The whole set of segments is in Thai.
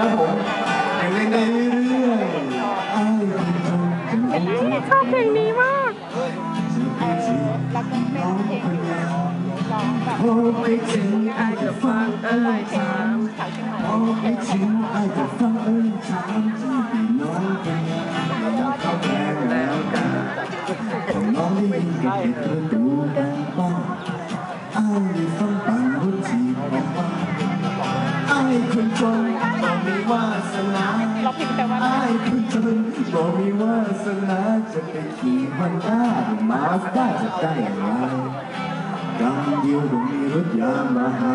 ครับผมยังเล่นได้เรื่อยๆอ้คนจนจะไม่เจอชอบเพลงนี้มากแล้วก็เป็นเพลงที่เราร้องแบบพอไปถึงไอ้จะฟังเอ้ยถามสาวเชียงใหม่พอไปถึงไอ้จะฟังเอ้ยถามน้องเป็นไงเข้าแรงแล้วกันน้องได้ยินเสียงประตูดังปังไอ้ได้ฟังปังรถจีบออกมาไอ้คนจน มีวาสนาเราพิมพ์แต่ว่าไอ้คนจนบอกมีวาสนาจะไปขี่มันด้ามาสด้าจะได้อย่างไรกำเดียวก็มีรถยามาหา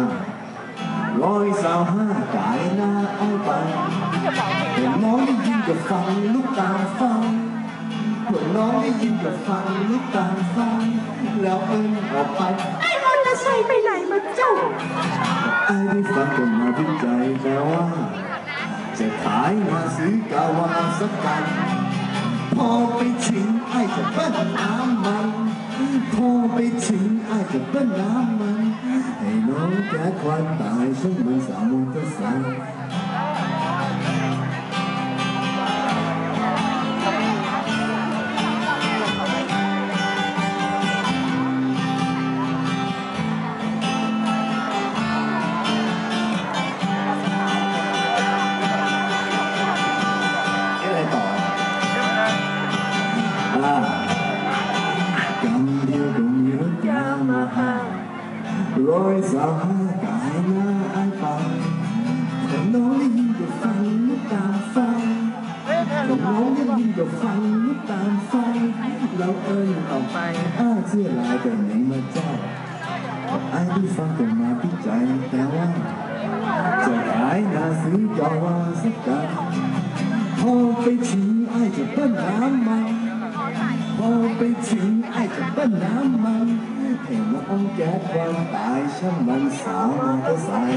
ร้อยสาวห้ากายหน้าเอาไปเพลงแต่น้องได้ยินกับฟังลูกตาฟังพวกน้องได้ยินกับฟังลูกตาฟังแล้วเอิ้นออกไปไอ้มอเตอร์ไซค์ไปไหนมาเจ้าไอ้ได้ฟังก็มาพิจใจแต่ว่า จะขายมาซื้อกาวาสักกัน พอไปถึงไอ้จะเปิ้ลน้ำมัน พอไปถึงไอ้จะเปิ้ลน้ำมัน ให้น้องแก้ความตายช่างมันสามมอเตอร์ เดียวก็มีรถยามาหาร้อยสาวห้ากายหน้าไอ้ไปแต่น้องได้ยินกับฟังลูกตามฟังแต่น้องได้ยินกับฟังลูกตามฟังแล้วเอิ้นออกไปอ้าเสื้อลายไปไหนมาเจ้าไอ้ที่ฟังก็มาพิจัยแต่ว่าจะขายนาซื้อยาวาสักกันพอไปถึงไอ้จะเบิ้ลน้ำมันพอไปถึงไอ้จะเบิ้ลน้ำมัน mơ bên chuyện ai chẳng bên đã mong thì một ông chết quan tại sao mình sợ mà có say